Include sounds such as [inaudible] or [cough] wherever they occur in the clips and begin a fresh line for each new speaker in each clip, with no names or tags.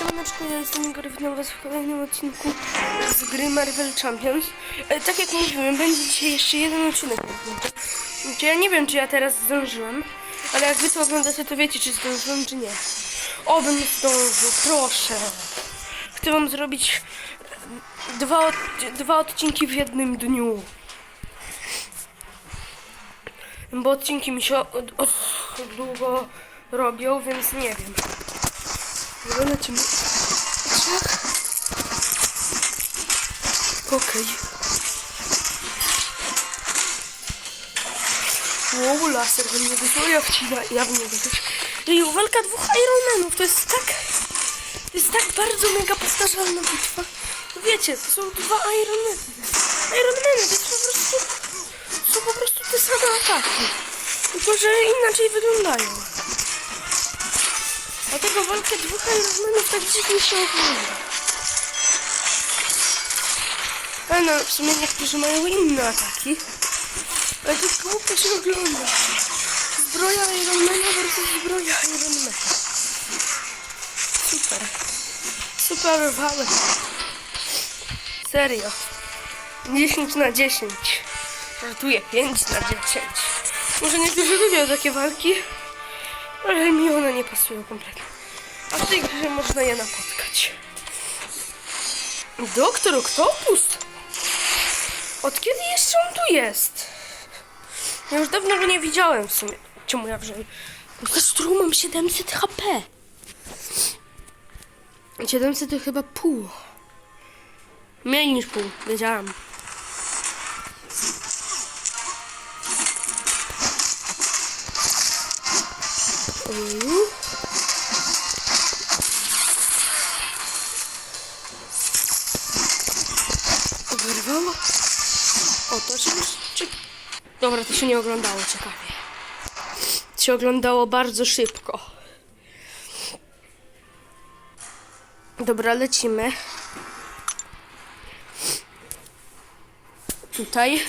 Siemaneczko, ja jestem Igor, witam was w kolejnym odcinku z gry Marvel Champions. E, tak jak mówiłem, będzie dzisiaj jeszcze jeden odcinek. Czy ja nie wiem, czy ja teraz zdążyłem, ale jak wy to oglądacie, to wiecie, czy zdążyłem, czy nie. Obym zdążył, proszę. Chcę wam zrobić e, dwa, dwa odcinki w jednym dniu. Bo odcinki mi się od, od, od długo robią, więc nie wiem. Dobra, lecimy. Trzech. Okej. Wow, laser we mnie wysłał, ja wcina, ja w niego też. I walka dwóch Ironmanów, to jest tak... To jest tak bardzo mega powtarzalna bitwa. No wiecie, to są dwa Ironmany. Ironmany, to jest po prostu... Są po prostu te same ataki. Tylko, że inaczej wyglądają. Dlatego walkę dwóch Ironmanów tak dziwnie się ogląda. Ale no, w sumie niektórzy mają inne ataki. Ale to głupio się ogląda. Zbroja Ironmana versus zbroja Ironmana. Super. Super walka. Serio. 10 na 10. Żartuję, 5 na 10. Może niektórzy lubią takie walki, ale mi one nie pasują kompletnie. A w tej grze można je napotkać. Doktor Octopus? Od kiedy jeszcze on tu jest? Ja już dawno go nie widziałem w sumie. Czemu ja wziąłem? Za którą mam 700 HP. 700 to chyba pół. Mniej niż pół, wiedziałam. Ojeju. Wyrwało? O, to się. Czy... Dobra, to się nie oglądało ciekawie. To się oglądało bardzo szybko. Dobra, lecimy. Tutaj.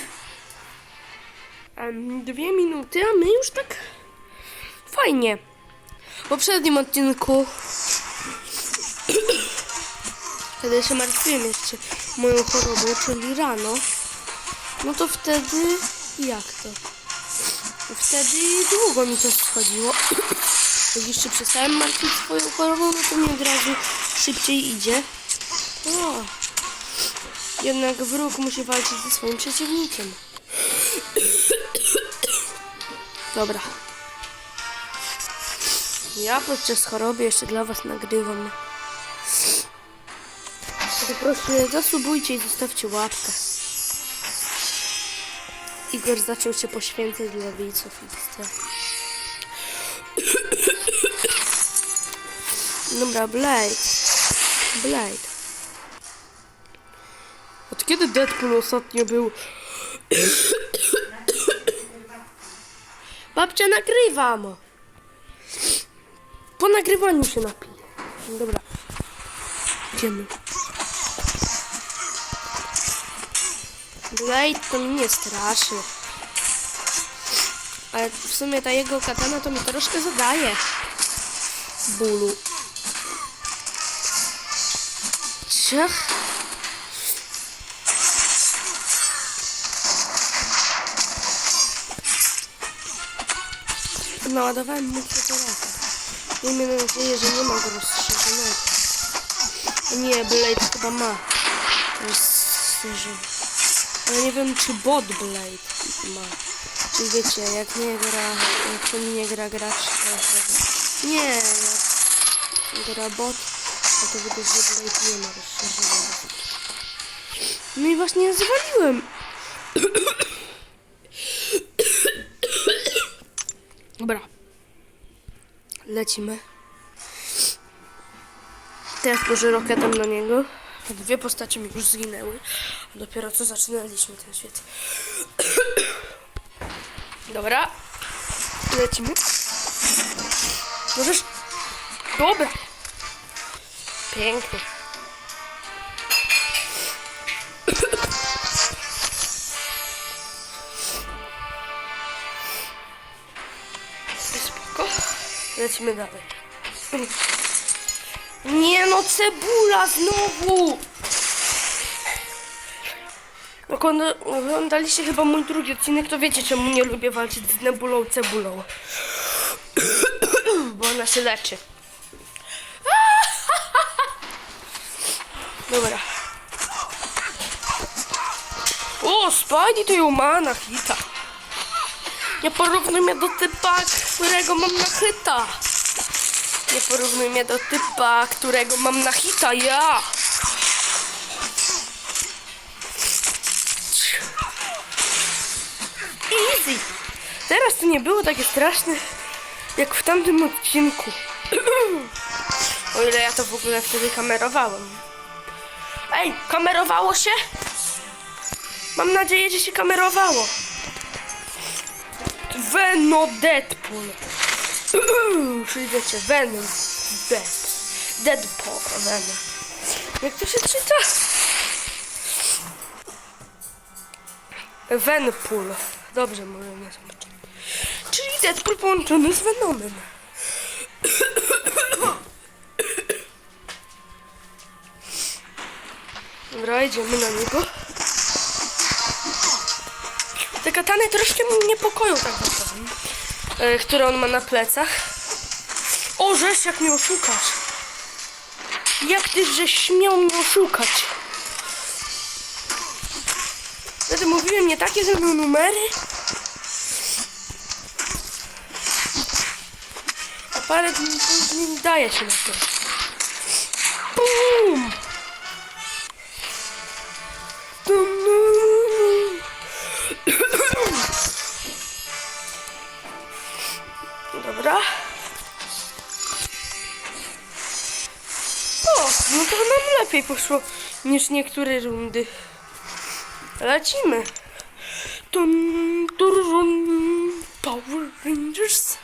Dwie minuty, a my już tak fajnie. Poprzednim odcinku Wtedy się martwiłem jeszcze moją chorobą, czyli rano. No to wtedy... Jak to? Wtedy długo mi to schodziło. [clears throat] Jak jeszcze przestałem martwić swoją chorobą, no to mi od razu szybciej idzie. O. Jednak wróg musi walczyć ze swoim przeciwnikiem. [clears throat] Dobra. Ja podczas choroby jeszcze dla was nagrywam. To proszę, zasubujcie i zostawcie łapkę. Igor zaczął się poświęcać dla widzów i. Dobra, Blade. Blade. Od kiedy Deadpool ostatnio był... Babcia, nagrywam! Po nagrywaniu się napiję. Dobra. Idziemy. Blade to mnie nie straszy. Ale w sumie ta jego katana to mi troszkę zadaje bólu. Ciach. Naładowałem mu fotorafa. Miejmy nadzieję, że nie ma go rozszerzonego. Nie, Blade chyba ma rozszerzony. Ale nie wiem, czy bot Blade ma. Czyli wiecie, jak nie gra, jak to nie gra gracz, to nie, jak gra bot, no to widać, że Blade nie ma rozszerzonego. No i właśnie zwaliłem. Dobra. Lecimy. Teraz może rokietem na niego. Dwie postacie mi już zginęły. Dopiero co zaczynaliśmy ten świat. [coughs] Dobra. Lecimy. Możesz? Dobra. Pięknie. Lecimy dalej. Nie no, cebula znowu! Oglądaliście chyba mój drugi odcinek, to wiecie czemu nie lubię walczyć z nebulą cebulą. [coughs] Bo ona się leczy. [laughs] Dobra. O, Spidey to ją ma na hita. Nie porównuj mnie do typa, którego mam na hita. Nie porównuj mnie do typa, którego mam na hita, ja! Easy! Teraz to nie było takie straszne, jak w tamtym odcinku. o ile ja to w ogóle wtedy kamerowałem. Ej, kamerowało się? Mam nadzieję, że się kamerowało. Veno Deadpool. Czyli wiecie, Venom Dead. Deadpool Venom. Jak to się czyta? Venpool. Dobrze możemy zobaczyć. Czyli Deadpool połączony z Venomem. Dobra, idziemy na niego. Te katany troszkę mnie niepokoją tak naprawdę. E, które on ma na plecach. O, żeś jak mnie oszukasz. Jak ty żeś śmiał mnie oszukać? Wtedy mówiłem nie takie ze mną numery. A parę dni później daje się na to. Bum! Lepiej poszło niż niektóre rundy. Lecimy. Dun, durun, Power Rangers.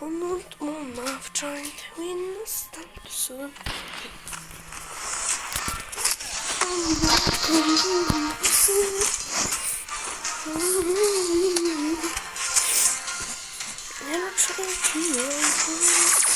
On not on I've tried to win the stand so. Never tried to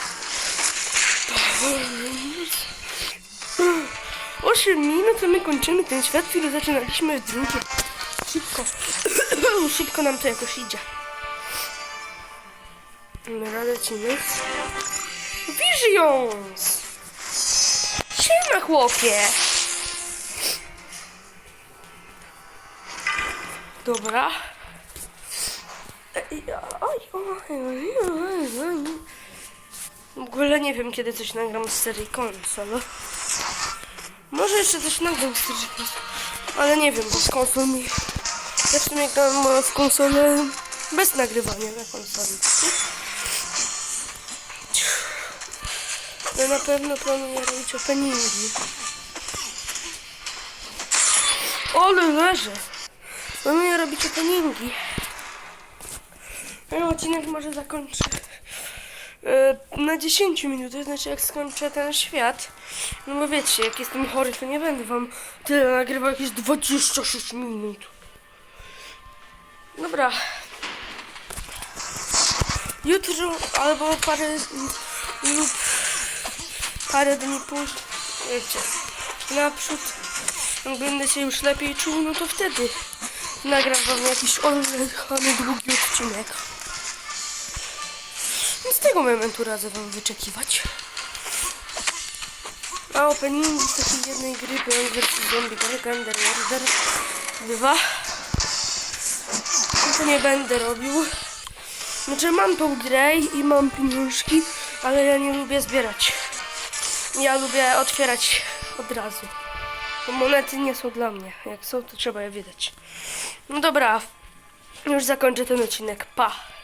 Osiem minut, to my kończymy ten świat, który zaczynaliśmy w drugie. Szybko. [clears throat] Szybko nam to jakoś idzie. Dobra, lecimy. Visions! Siema, chłopie! Dobra. Oj, oj, oj, oj, oj. W ogóle nie wiem, kiedy coś nagram z serii konsol. Może jeszcze coś nagram z serii konsol. Ale nie wiem, bo z konsol mi... Ja w sumie gram w konsolę bez nagrywania na konsoli. Ja na pewno planuję robić openingi. Ole leży! Planuję robić openingi. Ten odcinek może zakończę na 10 minut, to znaczy jak skończę ten świat. No bo wiecie, jak jestem chory, to nie będę wam tyle nagrywał, jakieś 26 minut. Dobra. Jutro albo parę lub parę dni później, wiecie, naprzód, jak będę się już lepiej czuł, no to wtedy nagram wam jakiś olejny długi odcinek. Więc tego momentu radzę wam wyczekiwać. A opening z takiej jednej gry byłem wersji Zombie Gargander Order 2. I to nie będę robił. Znaczy mam tą grę i mam pieniążki, ale ja nie lubię zbierać. Ja lubię otwierać od razu. Bo monety nie są dla mnie. Jak są, to trzeba je wydać. No dobra, już zakończę ten odcinek. Pa!